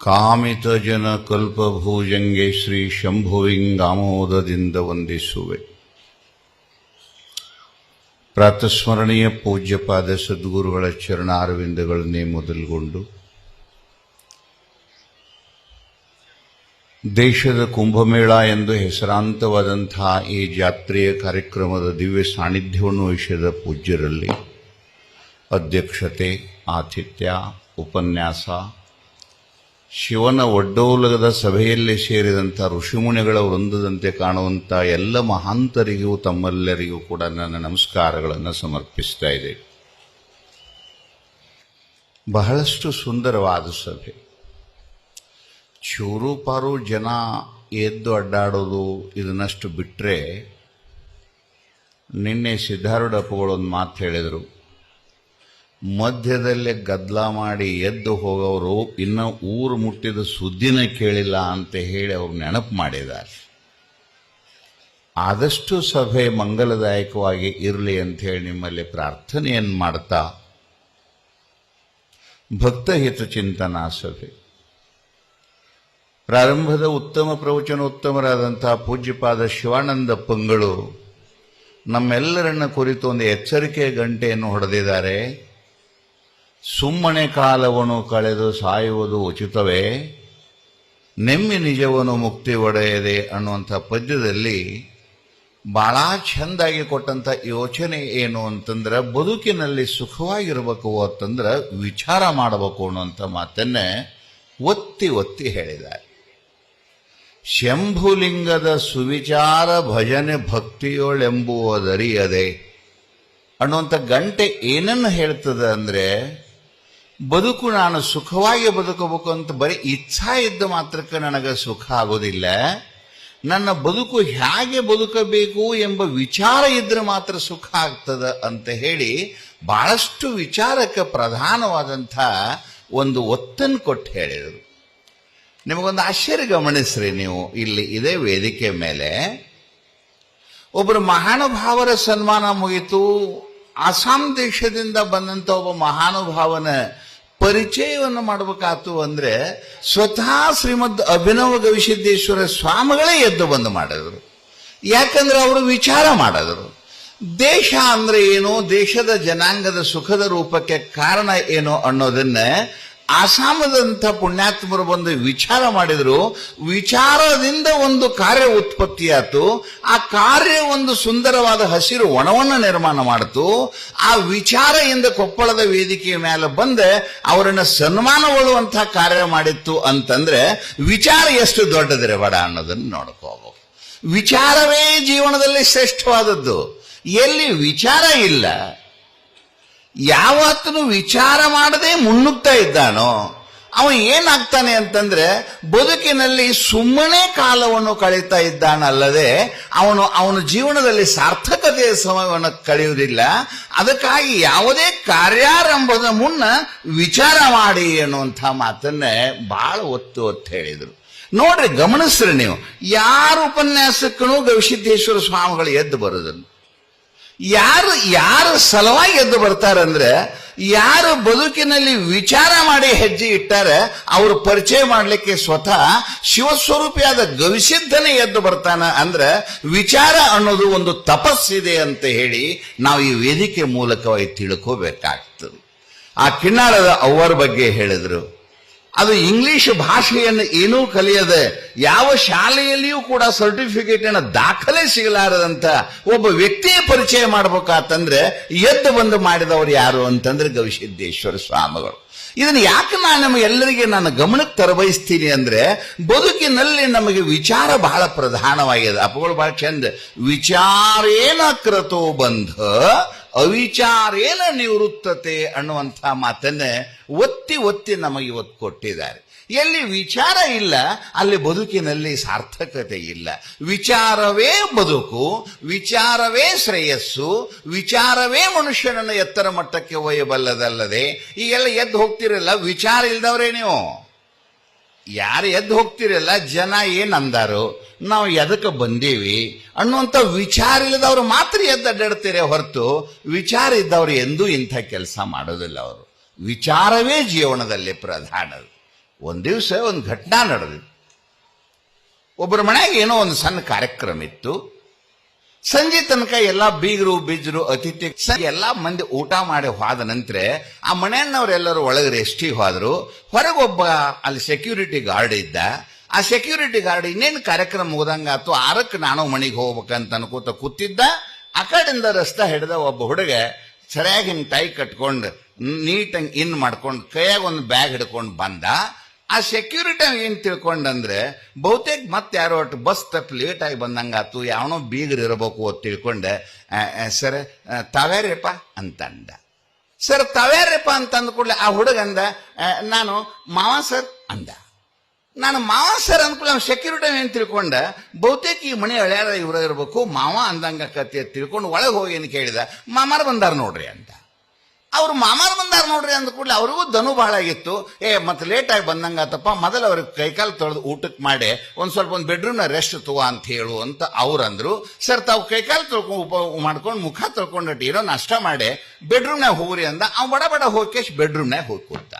ಕಾಮಿತ ಜನ ಕಲ್ಪಭೂಜಂಗೆ ಶ್ರೀ ಶಂಭುವಿಂಗಾಮೋದದಿಂದ ವಂದಿಸುವೆ. ಪ್ರಾತಸ್ಮರಣೀಯ ಪೂಜ್ಯಪಾದ ಸದ್ಗುರುಗಳ ಚರಣಾರವಿಂದಗಳನ್ನೇ ಮೊದಲುಗೊಂಡು, ದೇಶದ ಕುಂಭಮೇಳ ಎಂದು ಹೆಸರಾಂತವಾದಂತಹ ಈ ಜಾತ್ರೆಯ ಕಾರ್ಯಕ್ರಮದ ದಿವ್ಯ ಸಾನ್ನಿಧ್ಯವನ್ನು ವಹಿಸಿದ ಪೂಜ್ಯರಲ್ಲಿ ಅಧ್ಯಕ್ಷತೆ, ಆತಿಥ್ಯ, ಉಪನ್ಯಾಸ ಶಿವನ ಒಡ್ಡೋಲಗದ ಸಭೆಯಲ್ಲಿ ಸೇರಿದಂಥ ಋಷಿಮುನಿಗಳ ವೃಂದದಂತೆ ಕಾಣುವಂಥ ಎಲ್ಲ ಮಹಾಂತರಿಗೂ ತಮ್ಮೆಲ್ಲರಿಗೂ ಕೂಡ ನನ್ನ ನಮಸ್ಕಾರಗಳನ್ನು ಸಮರ್ಪಿಸ್ತಾ ಇದೆ. ಬಹಳಷ್ಟು ಸುಂದರವಾದ ಸಭೆ. ಚೂರು ಪಾರು ಜನ ಎದ್ದು ಅಡ್ಡಾಡೋದು ಇದನ್ನಷ್ಟು ಬಿಟ್ಟರೆ ನಿನ್ನೆ ಸಿದ್ಧಾರೂಢಪ್ಪಗಳು ಒಂದು ಮಾತು ಹೇಳಿದರು. ಮಧ್ಯದಲ್ಲೇ ಗದ್ದಲ ಮಾಡಿ ಎದ್ದು ಹೋಗೋರು ಇನ್ನು ಊರು ಮುಟ್ಟಿದ ಸುದ್ದಿನ ಕೇಳಿಲ್ಲ ಅಂತ ಹೇಳಿ ಅವ್ರು ನೆನಪು ಮಾಡಿದ್ದಾರೆ. ಆದಷ್ಟು ಸಭೆ ಮಂಗಲದಾಯಕವಾಗಿ ಇರಲಿ ಅಂತ ಹೇಳಿ ನಿಮ್ಮಲ್ಲಿ ಪ್ರಾರ್ಥನೆಯನ್ನು ಮಾಡ್ತಾ ಭಕ್ತ ಹಿತಚಿಂತನಾ ಸಭೆ. ಪ್ರಾರಂಭದ ಉತ್ತಮ ಪ್ರವಚನೋತ್ತಮರಾದಂತಹ ಪೂಜ್ಯಪಾದ ಶಿವಾನಂದ ಪಂಗಳು ನಮ್ಮೆಲ್ಲರನ್ನ ಕುರಿತು ಒಂದು ಎಚ್ಚರಿಕೆ ಗಂಟೆಯನ್ನು ಹೊಡೆದಿದ್ದಾರೆ. ಸುಮ್ಮನೆ ಕಾಲವನ್ನು ಕಳೆದು ಸಾಯುವುದು ಉಚಿತವೇ? ನೆಮ್ಮಿ ನಿಜವನು ಮುಕ್ತಿ ಒಡೆಯದೆ ಅನ್ನುವಂಥ ಪದ್ಯದಲ್ಲಿ ಬಹಳ ಚೆಂದಾಗಿ ಕೊಟ್ಟಂತ ಯೋಚನೆ ಏನು ಅಂತಂದ್ರೆ, ಬದುಕಿನಲ್ಲಿ ಸುಖವಾಗಿರ್ಬೇಕು ಅಂತಂದ್ರೆ ವಿಚಾರ ಮಾಡಬೇಕು ಅನ್ನುವಂಥ ಮಾತನ್ನೇ ಒತ್ತಿ ಒತ್ತಿ ಹೇಳಿದ್ದಾರೆ. ಶಂಭುಲಿಂಗದ ಸುವಿಚಾರ ಭಜನೆ ಭಕ್ತಿಯೋಳೆಂಬುವುದರಿಯದೆ ಅನ್ನುವಂಥ ಗಂಟೆ ಏನನ್ನು ಹೇಳ್ತದೆ ಅಂದ್ರೆ ಬದುಕು ನಾನು ಸುಖವಾಗಿ ಬದುಕಬೇಕು ಅಂತ ಬರೀ ಇಚ್ಛಾ ಇದ್ದ ಮಾತ್ರಕ್ಕೆ ನನಗೆ ಸುಖ ಆಗೋದಿಲ್ಲ. ನನ್ನ ಬದುಕು ಹೇಗೆ ಬದುಕಬೇಕು ಎಂಬ ವಿಚಾರ ಇದ್ರೆ ಮಾತ್ರ ಸುಖ ಆಗ್ತದ ಅಂತ ಹೇಳಿ ಬಹಳಷ್ಟು ವಿಚಾರಕ್ಕೆ ಪ್ರಧಾನವಾದಂಥ ಒಂದು ಒತ್ತನ್ನು ಕೊಟ್ಟು ಹೇಳಿದರು. ನಿಮಗೊಂದು ಆಶ್ಚರ್ಯ ಗಮನಿಸ್ರಿ ನೀವು. ಇಲ್ಲಿ ಇದೇ ವೇದಿಕೆ ಮೇಲೆ ಒಬ್ಬರು ಮಹಾನುಭಾವರ ಸನ್ಮಾನ ಮುಗಿತು. ಅಸ್ಸಾಂ ದೇಶದಿಂದ ಬಂದಂತ ಒಬ್ಬ ಮಹಾನುಭಾವನ ಪರಿಚಯವನ್ನು ಮಾಡಬೇಕಾತು ಅಂದ್ರೆ ಸ್ವತಃ ಶ್ರೀಮದ್ ಅಭಿನವ ಗವಿಸಿದ್ದೇಶ್ವರ ಸ್ವಾಮಿಗಳೇ ಎದ್ದು ಬಂದು ಮಾಡಿದರು. ಯಾಕಂದ್ರೆ ಅವರು ವಿಚಾರ ಮಾಡಿದರು. ದೇಶ ಅಂದ್ರೆ ಏನು, ದೇಶದ ಜನಾಂಗದ ಸುಖದ ರೂಪಕ್ಕೆ ಕಾರಣ ಏನು ಅನ್ನೋದನ್ನ ಆಸಾಮದಂಥ ಪುಣ್ಯಾತ್ಮರು ಬಂದು ವಿಚಾರ ಮಾಡಿದ್ರು, ವಿಚಾರದಿಂದ ಒಂದು ಕಾರ್ಯ ಉತ್ಪತ್ತಿಯಾತು ಆ ಕಾರ್ಯ ಒಂದು ಸುಂದರವಾದ ಹಸಿರು ಒಣವನ್ನು ನಿರ್ಮಾಣ ಮಾಡಿತು, ಆ ವಿಚಾರದಿಂದ ಕೊಪ್ಪಳದ ವೇದಿಕೆಯ ಮೇಲೆ ಬಂದೆ, ಅವರನ್ನು ಸನ್ಮಾನಗೊಳ್ಳುವಂತಹ ಕಾರ್ಯ ಮಾಡಿತ್ತು ಅಂತಂದ್ರೆ, ವಿಚಾರ ಎಷ್ಟು ದೊಡ್ಡದಿರಬೇಡ ಅನ್ನೋದನ್ನು ನೋಡ್ಕೋಬೇಕು ವಿಚಾರವೇ ಜೀವನದಲ್ಲಿ ಶ್ರೇಷ್ಠವಾದದ್ದು. ಎಲ್ಲಿ ವಿಚಾರ ಇಲ್ಲ ಯಾವತ್ತೂ ವಿಚಾರ ಮಾಡದೆ ಮುನ್ನುಗ್ತಾ ಇದ್ದಾನೋ ಅವ ಏನಾಗ್ತಾನೆ ಅಂತಂದ್ರೆ ಬದುಕಿನಲ್ಲಿ ಸುಮ್ಮನೆ ಕಾಲವನ್ನು ಕಳೀತಾ ಇದ್ದಾನಲ್ಲದೆ ಅವನು ಅವನ ಜೀವನದಲ್ಲಿ ಸಾರ್ಥಕತೆಯ ಸಮಯವನ್ನು ಕಳೆಯುವುದಿಲ್ಲ. ಅದಕ್ಕಾಗಿ ಯಾವುದೇ ಕಾರ್ಯಾರಂಭದ ಮುನ್ನ ವಿಚಾರ ಮಾಡಿ ಅನ್ನುವಂಥ ಮಾತನ್ನೇ ಬಹಳ ಒತ್ತು ಅಂತ ಹೇಳಿದರು. ನೋಡ್ರಿ ಗಮನಿಸ್ರಿ ನೀವು, ಯಾರು ಉಪನ್ಯಾಸಕ್ಕೂ ಗವಿಸಿದ್ದೇಶ್ವರ ಸ್ವಾಮಿಗಳು ಎದ್ದು ಬರೋದನ್ನು. ಯಾರು ಯಾರು ಸಲುವಾಗಿ ಎದ್ದು ಬರ್ತಾರಂದ್ರೆ ಯಾರು ಬದುಕಿನಲ್ಲಿ ವಿಚಾರ ಮಾಡಿ ಹೆಜ್ಜೆ ಇಟ್ಟಾರೆ ಅವರು ಪರಿಚಯ ಮಾಡಲಿಕ್ಕೆ ಸ್ವತಃ ಶಿವಸ್ವರೂಪಿಯಾದ ಗವಿಸಿದ್ಧನೇ ಎದ್ದು ಬರ್ತಾನ ಅಂದ್ರೆ ವಿಚಾರ ಅನ್ನೋದು ಒಂದು ತಪಸ್ಸಿದೆ ಅಂತ ಹೇಳಿ ನಾವು ಈ ವೇದಿಕೆ ಮೂಲಕವಾಗಿ ತಿಳ್ಕೋಬೇಕಾಗ್ತದೆ. ಆ ಕಿನ್ನಾಳದ ಅವ್ವರ ಬಗ್ಗೆ ಹೇಳಿದ್ರು. ಅದು ಇಂಗ್ಲಿಷ್ ಭಾಷೆಯನ್ನು ಏನೂ ಕಲಿಯದೆ ಯಾವ ಶಾಲೆಯಲ್ಲಿಯೂ ಕೂಡ ಸರ್ಟಿಫಿಕೇಟ್ ಅನ್ನ ದಾಖಲೆ ಸಿಗಲಾರದಂತ ಒಬ್ಬ ವ್ಯಕ್ತಿಯ ಪರಿಚಯ ಮಾಡ್ಬೇಕಾತಂದ್ರೆ ಎದ್ದು ಬಂದು ಮಾಡಿದವರು ಯಾರು ಅಂತಂದ್ರೆ ಗವಿಸಿದ್ದೇಶ್ವರ ಸ್ವಾಮಿಗಳು. ಇದನ್ನ ಯಾಕೆ ನಾನು ನಮ್ಮ ಎಲ್ಲರಿಗೆ ನಾನು ಗಮನಕ್ಕೆ ತರಬಯಸ್ತೀನಿ ಅಂದ್ರೆ ಬದುಕಿನಲ್ಲಿ ನಮಗೆ ವಿಚಾರ ಬಹಳ ಪ್ರಧಾನವಾಗಿದೆ. ಅಪಗಳು ಬಹಳ ಚಂದ. ವಿಚಾರೇನ ಕ್ರತೋ ಬಂಧ ಅವಿಚಾರೇನ ನಿವೃತ್ತತೆ ಅನ್ನುವಂಥ ಮಾತನ್ನ ಒತ್ತಿ ಒತ್ತಿ ನಮಗೆ ಇವತ್ತು ಕೊಟ್ಟಿದ್ದಾರೆ. ಎಲ್ಲಿ ವಿಚಾರ ಇಲ್ಲ, ಅಲ್ಲಿ ಬದುಕಿನಲ್ಲಿ ಸಾರ್ಥಕತೆ ಇಲ್ಲ. ವಿಚಾರವೇ ಬದುಕು, ವಿಚಾರವೇ ಶ್ರೇಯಸ್ಸು, ವಿಚಾರವೇ ಮನುಷ್ಯನನ್ನು ಎತ್ತರ ಮಟ್ಟಕ್ಕೆ ಒಯ್ಯಬಲ್ಲದಲ್ಲದೆ, ಈಗೆಲ್ಲ ಎದ್ದು ಹೋಗ್ತಿರಲ್ಲ, ವಿಚಾರ ಇಲ್ದವ್ರೇ ನೀವು. ಯಾರು ಎದ್ದು ಹೋಗ್ತಿರಲ್ಲ, ಜನ ಏನು ಅಂದಾರು, ನಾವು ಎದಕ್ಕೆ ಬಂದೀವಿ ಅನ್ನುವಂಥ ವಿಚಾರ ಇಲ್ಲದವ್ರು ಮಾತ್ರ ಎದ್ದು ಅಡ್ಡಾಡ್ತೀರೇ ಹೊರತು, ವಿಚಾರ ಇದ್ದವ್ರು ಎಂದೂ ಇಂಥ ಕೆಲಸ ಮಾಡೋದಿಲ್ಲ ಅವರು. ವಿಚಾರವೇ ಜೀವನದಲ್ಲಿ ಪ್ರಧಾನ ಒಂದು ದಿವಸ ಒಂದು ಘಟನಾ ನಡೆದಿತ್ತು. ಒಬ್ಬರ ಮನೆಯಾಗ ಏನೋ ಒಂದು ಸಣ್ಣ ಕಾರ್ಯಕ್ರಮ ಇತ್ತು. ಸಂಜೆ ತನಕ ಎಲ್ಲಾ ಬೀಗರು, ಬೀಜರು, ಅತಿಥಿ ಎಲ್ಲಾ ಮಂದಿ ಊಟ ಮಾಡಿ ಹೋದ ನಂತರ ಆ ಮನೆಯನ್ನವರೆಲ್ಲರೂ ಒಳಗೆ ರೆಸ್ಟಿಗೆ ಹೋದ್ರು ಹೊರಗೊಬ್ಬ ಅಲ್ಲಿ ಸೆಕ್ಯೂರಿಟಿ ಗಾರ್ಡ್ ಇದ್ದ. ಆ ಸೆಕ್ಯೂರಿಟಿ ಗಾರ್ಡ್ ಇನ್ನೇನು ಕಾರ್ಯಕ್ರಮ ಮುಗ್ದಂಗಾತು ಆರಕ್ಕೆ ನಾನು ಮನೆಗೆ ಹೋಗ್ಬೇಕಂತ ಅನ್ಕೋತ ಕೂತಿದ್ದ. ಆ ಕಡೆಯಿಂದ ರಸ್ತೆ ಹಿಡಿದ ಒಬ್ಬ ಹುಡುಗ ಸರಿಯಾಗಿ ಹಿಂಗೆ ಟೈ ಕಟ್ಕೊಂಡು ನೀಟಾಗಿ ಇನ್ ಮಾಡ್ಕೊಂಡು ಕೈಯಾಗ ಒಂದು ಬ್ಯಾಗ್ ಹಿಡ್ಕೊಂಡು ಬಂದ. ಆ ಸೆಕ್ಯೂರಿಟಿ ಏನ್ ತಿಳ್ಕೊಂಡಂದ್ರೆ, ಬಹುತೇಕ ಮತ್ತೆ ಯಾರೋ ಒಟ್ಟು ಬಸ್ ತಪ್ಪು ಲೇಟ್ ಆಗಿ ಬಂದಂಗಾತು, ಯಾವನೋ ಬೀಗರು ಇರಬೇಕು ಅಂತ ತಿಳ್ಕೊಂಡೆ. ಸರ್ ತಾವ್ಯಾರ್ಯಪ್ಪ ಅಂತಂದ. ಸರ್ ತಾವ್ಯಾರ್ಯಪ್ಪ ಅಂತ ಅಂದ ಕೂಡಲೇ ಆ ಹುಡುಗ ಅಂದ ನಾನು ಮಾವ ಸರ್ ಅಂದ. ನಾನು ಮಾವ ಸರ್ ಅಂದ್ಕೂಡ ಸೆಕ್ಯೂರಿಟಿ ಏನ್ ತಿಳ್ಕೊಂಡ, ಬಹುತೇಕ ಈ ಮನೆ ಹಳ್ಯಾರ ಇವ್ರ ಇರಬೇಕು, ಮಾವ ಅಂದಂಗ ಕತ್ತೆ ತಿಳ್ಕೊಂಡು ಒಳಗೆ ಹೋಗಿ ಏನು ಕೇಳಿದ, ಮಾಮಾರ್ ಬಂದಾರ ನೋಡ್ರಿ ಅಂತ. ಅವ್ರು ಮಾಮಾರ್ ಬಂದಾರ ನೋಡ್ರಿ ಅಂದ ಕೂಡಲೇ ಅವ್ರಿಗೂ ದನು ಬಹಳ ಆಗಿತ್ತು. ಏ, ಮತ್ತೆ ಲೇಟ್ ಆಗಿ ಬಂದಂಗಾತಪ್ಪ, ಮೊದಲು ಅವ್ರಿಗೆ ಕೈಕಾಲು ತೊಳೆದು ಊಟಕ್ಕೆ ಮಾಡಿ, ಒಂದು ಸ್ವಲ್ಪ ಒಂದು ಬೆಡ್ರೂಮ್ನ ರೆಸ್ಟ್ ತಗೋ ಅಂತ ಹೇಳು ಅಂತ ಅವ್ರು ಅಂದ್ರು. ಸರ್, ತಾವು ಕೈಕಾಲು ತೊಳ್ಕೊಂಡು ಉಪ, ಮಾಡ್ಕೊಂಡು ಮುಖ ತೊಳ್ಕೊಂಡು ಏನೋ ನಾಷ್ಟ ಮಾಡಿ ಬೆಡ್ರೂಮ್ನಾಗ ಹೋಗ್ರಿ ಅಂದ. ಅವ್ ಬಡ ಬಡ ಹೋಗಿ ಬೆಡ್ರೂಮ್ನಾಗ ಹೋಗಿ ಕೂತ.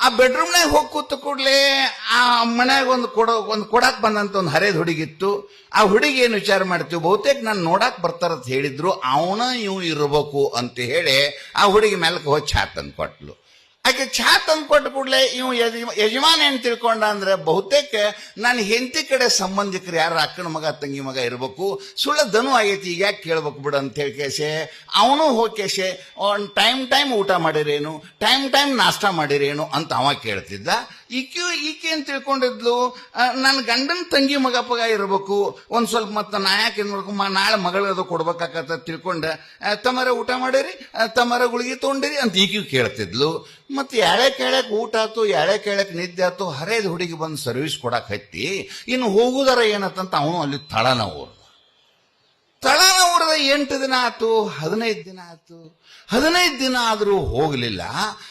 ಆ ಬೆಡ್ರೂಮ್ನಾಗ ಹೋಗಿ ಕೂತು ಕೂಡಲೇ ಆ ಮನ್ಯಾಗ ಒಂದು ಕೊಡೋ, ಒಂದು ಕೊಡಕ್ಕೆ ಬಂದಂತ ಒಂದು ಹರೇದ್ ಹುಡುಗಿತ್ತು. ಆ ಹುಡುಗಿ ಏನು ವಿಚಾರ ಮಾಡ್ತೀವಿ? ಬಹುತೇಕ ನಾನು ನೋಡಕ್ ಬರ್ತಾರಂತ ಹೇಳಿದ್ರು. ಅವನ ಇವ್ ಇರ್ಬೇಕು ಅಂತ ಹೇಳಿ ಆ ಹುಡುಗಿ ಮೇಲಕ್ಕೆ ಹೋಗಿ ತಂದು ಕೊಟ್ಲು. ಆಕೆ ಚಾ ತಂದು ಕೊಟ್ಟ ಕೂಡಲೇ ಇವ್ ಯಜಮ- ಯಜಮಾನ ಏನು ತಿಳ್ಕೊಂಡ ಅಂದ್ರೆ ಬಹುತೇಕ ನನ್ನ ಹೆಂಡತಿ ಕಡೆ ಸಂಬಂಧಿಕರು ಯಾರು ಅಕ್ಕನ ಮಗ, ತಂಗಿ ಮಗ ಇರಬೇಕು, ಸುಳ್ಳ ದನು ಆಗೈತಿ, ಈಗ ಯಾಕೆ ಕೇಳ್ಬೇಕು ಬಿಡು ಅಂತ ಹೇಳಿ ಕೇಸೆ ಅವನು ಹೋಗಿ ಕೇಸೆ ಟೈಮ್ ಟೈಮ್ ಊಟ ಮಾಡಿರೇನು, ಟೈಮ್ ಟೈಮ್ ನಾಷ್ಟ ಮಾಡಿರೇನು ಅಂತ ಅವ ಕೇಳ್ತಿದ್ದ. ಈಕೆ ಈಕೆ ಅಂತ ತಿಳ್ಕೊಂಡಿದ್ಲು ನನ್ನ ಗಂಡನ ತಂಗಿ ಮಗ ಪಗ ಇರಬೇಕು, ಒಂದ್ ಸ್ವಲ್ಪ ಮತ್ತೆ ನಾ ಯಾಕೆ ಏನ್ ಮಾಡ್ಬೇಕು ನಾಳೆ ಮಗಳದು ಕೊಡ್ಬೇಕಾಗತ್ತ ತಿಳ್ಕೊಂಡೆ ತಮರ ಊಟ ಮಾಡಿರಿ ತಮರ ಗುಳಿಗೆ ತೊಗೊಂಡಿರಿ ಅಂತ ಈಕೆ ಕೇಳ್ತಿದ್ಲು. ಮತ್ತೆ ಎಳೆ ಕೇಳಕ್ ಊಟ ಆತು ಎಳೆ ಕೇಳಕ್ ನಿದ್ದೆ ಆತು ಹರೇದ್ ಹುಡುಗಿ ಬಂದು ಸರ್ವಿಸ್ ಕೊಡಕ್ ಹತ್ತಿ, ಇನ್ನು ಹೋಗುದಾರ ಏನತ್ತಂತ ಅವನು ಅಲ್ಲಿ ತಳನ ಊರ್ದ ತಳನ ಎಂಟು ದಿನ ಆತು ಹದಿನೈದು ದಿನ ಆತು ಹದಿನೈದು ದಿನ ಆದರೂ ಹೋಗಲಿಲ್ಲ.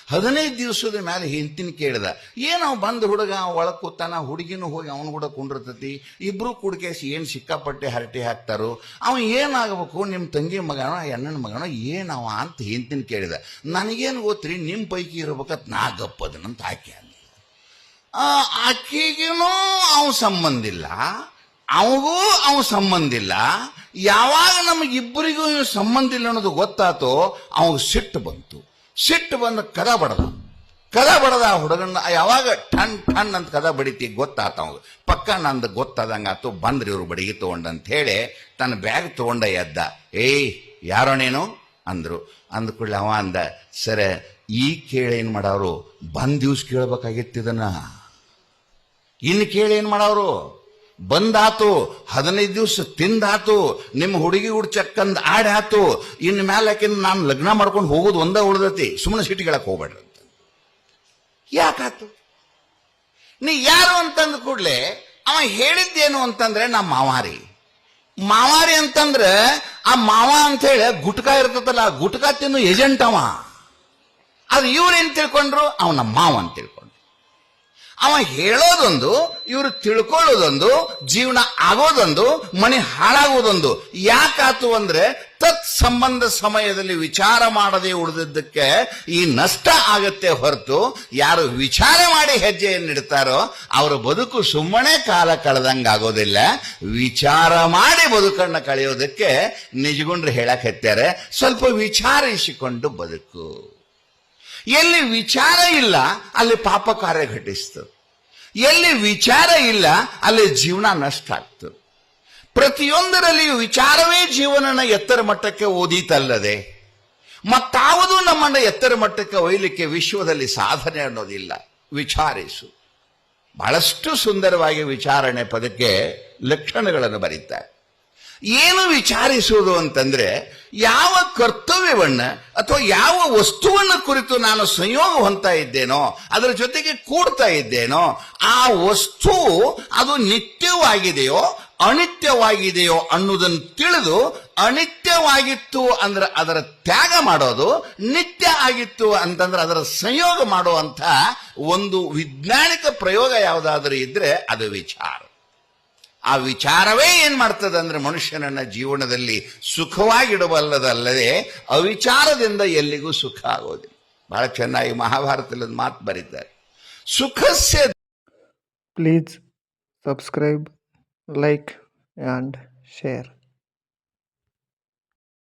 ಹದಿನೈದು ದಿವಸದ ಮೇಲೆ ಹಿಂತಿನ ಕೇಳಿದ ಏನೋ ಬಂದ ಹುಡುಗ ಒಳಗ್ ಕೂತಾನ ಹುಡುಗಿನೂ ಹೋಗಿ ಅವನು ಕೂಡ ಕುಂಡಿರ್ತತಿ. ಇಬ್ರು ಕುಡ್ಕೇಸಿ ಏನು ಸಿಕ್ಕಾಪಟ್ಟೆ ಹರಟೆ ಹಾಕ್ತಾರೋ ಅವ ಏನಾಗಬೇಕು ನಿಮ್ಮ ತಂಗಿ ಮಗನೋ ಅಣ್ಣನ ಮಗನೋ ಏನವ ಅಂತ ಹಿಂತಿನ ಕೇಳಿದ. ನನಗೇನು ಗೊತ್ತ್ರಿ ನಿಮ್ಮ ಪೈಕಿ ಇರ್ಬೇಕಂತ ನಾ ಗಪ್ಪದನಂತ ಆಕೆ ಆ, ಆಕೆಗೇನೂ ಅವ್ ಸಂಬಂಧ ಇಲ್ಲ. ಅವಗೂ ಅವ ಸಂಬಂಧ ಇಲ್ಲ. ಯಾವಾಗ ನಮಗಿಬ್ಬರಿಗೂ ಸಂಬಂಧ ಇಲ್ಲ ಅನ್ನೋದು ಗೊತ್ತಾತೋ ಅವನು ಸಿಟ್ಟು ಬಂತು. ಸಿಟ್ಟು ಬಂದು ಕದ ಬಡದ. ಕದ ಬಡದ ಆ ಹುಡುಗನ, ಯಾವಾಗ ಟನ್ ಟನ್ ಅಂತ ಕದ ಬಡಿತಿ ಗೊತ್ತಾತ ಅವನು ಪಕ್ಕ ನಂದು ಗೊತ್ತಾದಂಗಾತು ಬಂದ್ರಿ ಇವ್ರು ಬಡಿಗೆ ತಗೊಂಡಂತ ಹೇಳಿ ತನ್ನ ಬ್ಯಾಗ್ ತಗೊಂಡ ಎದ್ದ. ಏಯ್, ಯಾರೋ ನೀನು? ಅಂದ್ರು. ಅಂದ ಕೂಡಲೇ ಅವ ಅಂದ, ಸರ, ಈ ಕೇಳಿ ಏನು ಮಾಡವ್ರು? ಬಂದ್ ದಿವ್ಸ ಕೇಳ್ಬೇಕಾಗಿತ್ತಿದನ್ನ ಇನ್ನು ಕೇಳಿ ಏನು ಮಾಡವ್ರು? ಬಂದಾತು, ಹದಿನೈದು ದಿವಸ ತಿಂದಾತು, ನಿಮ್ಮ ಹುಡುಗಿ ಹುಡ್ಚಕ್ಕಂದ್ ಆಡ್ ಆತು ಇನ್ ಮ್ಯಾಲ ನಾನು ಲಗ್ನ ಮಾಡ್ಕೊಂಡು ಹೋಗೋದು ಒಂದ ಉಳ್ದತಿ. ಸುಮ್ಮನೆ ಸಿಟಿಗಳಕ್ಕೆ ಹೋಗ್ಬೇಡ್ರಿ ಅಂತ. ಯಾಕಾತು? ನೀ ಯಾರು ಅಂತಂದ ಕೂಡಲೇ, ಅವ ಹೇಳಿದ್ದೇನು ಅಂತಂದ್ರೆ ನಮ್ಮ ಮಾವಾರಿ. ಮಾವಾರಿ ಅಂತಂದ್ರೆ, ಆ ಮಾವ ಅಂತ ಹೇಳಿ ಗುಟ್ಕಾ ಇರ್ತದಲ್ಲ ಆ ಗುಟ್ಕಾ ತಿನ್ನು ಏಜೆಂಟ್ ಅವ. ಅದು ಇವ್ರೇನ್ ತಿಳ್ಕೊಂಡ್ರು? ಅವನ ಮಾವ ಅಂತ ತಿಳ್ಕೊಂಡ್ರು. ಅವ ಹೇಳೋದೊಂದು, ಇವರು ತಿಳ್ಕೊಳ್ಳೋದೊಂದು, ಜೀವನ ಆಗೋದೊಂದು, ಮನೆ ಹಾಳಾಗೋದೊಂದು. ಯಾಕಾತು ಅಂದ್ರೆ ತತ್ ಸಂಬಂಧ ಸಮಯದಲ್ಲಿ ವಿಚಾರ ಮಾಡದೆ ಉಳಿದಿದ್ದಕ್ಕೆ ಈ ನಷ್ಟ ಆಗತ್ತೆ ಹೊರತು ಯಾರು ವಿಚಾರ ಮಾಡಿ ಹೆಜ್ಜೆಯನ್ನಿಡ್ತಾರೋ ಅವರ ಬದುಕು ಸುಮ್ಮನೆ ಕಾಲ ಕಳೆದಂಗ ಆಗೋದಿಲ್ಲ. ವಿಚಾರ ಮಾಡಿ ಬದುಕನ್ನು ಕಳೆಯೋದಕ್ಕೆ ನಿಜಗುಂಡ್ರು ಹೇಳಕ್ ಹತ್ತಾರೆ ಸ್ವಲ್ಪ ವಿಚಾರಿಸಿಕೊಂಡು ಬದುಕು. ಎಲ್ಲಿ ವಿಚಾರ ಇಲ್ಲ, ಅಲ್ಲಿ ಪಾಪ ಕಾರ್ಯ ಘಟಿಸ್ತದೆ ಎಲ್ಲಿ ವಿಚಾರ ಇಲ್ಲ, ಅಲ್ಲಿ ಜೀವನ ನಷ್ಟ ಆಗ್ತದೆ ಪ್ರತಿಯೊಂದರಲ್ಲಿಯೂ ವಿಚಾರವೇ ಜೀವನನ ಎತ್ತರ ಮಟ್ಟಕ್ಕೆ ಓದೀತಲ್ಲದೆ, ಮತ್ತಾವುದು ನಮ್ಮನ್ನ ಎತ್ತರ ಮಟ್ಟಕ್ಕೆ ಒಯ್ಲಿಕ್ಕೆ ವಿಶ್ವದಲ್ಲಿ ಸಾಧನೆ ಅನ್ನೋದಿಲ್ಲ. ವಿಚಾರಿಸು. ಬಹಳಷ್ಟು ಸುಂದರವಾಗಿ ವಿಚಾರಣೆ ಪದಕ್ಕೆ ಲಕ್ಷಣಗಳನ್ನು ಬರೀತಾರೆ. ಏನು ವಿಚಾರಿಸುವುದು ಅಂತಂದ್ರೆ, ಯಾವ ಕರ್ತವ್ಯವನ್ನ ಅಥವಾ ಯಾವ ವಸ್ತುವನ್ನ ಕುರಿತು ನಾನು ಸಂಯೋಗ ಹೊಂತಾ ಇದ್ದೇನೋ, ಅದರ ಜೊತೆಗೆ ಕೂಡ್ತಾ ಇದ್ದೇನೋ, ಆ ವಸ್ತು ಅದು ನಿತ್ಯವಾಗಿದೆಯೋ, ಅನಿತ್ಯವಾಗಿದೆಯೋ ಅನ್ನೋದನ್ನು ತಿಳಿದು ಅನಿತ್ಯವಾಗಿತ್ತು ಅಂದ್ರೆ ಅದರ ತ್ಯಾಗ ಮಾಡೋದು, ನಿತ್ಯ ಆಗಿತ್ತು ಅಂತಂದ್ರೆ ಅದರ ಸಂಯೋಗ ಮಾಡುವಂತ ಒಂದು ವಿಜ್ಞಾನಿಕ ಪ್ರಯೋಗ ಯಾವುದಾದ್ರೂ ಇದ್ರೆ ಅದು ವಿಚಾರ. ಆ ವಿಚಾರವೇ ಏನ್ ಮಾಡ್ತದಂದ್ರೆ ಮನುಷ್ಯನನ್ನ ಜೀವನದಲ್ಲಿ ಸುಖವಾಗಿಡಬಲ್ಲದಲ್ಲದೆ ಅವಿಚಾರದಿಂದ ಎಲ್ಲಿಗೂ ಸುಖ ಆಗೋದಿಲ್ಲ ಬಹಳ ಚೆನ್ನಾಗಿ ಮಹಾಭಾರತದಲ್ಲಿ ಮಾತು ಬರೀತಾರೆ ಸುಖಸ್ಯ please subscribe like and share.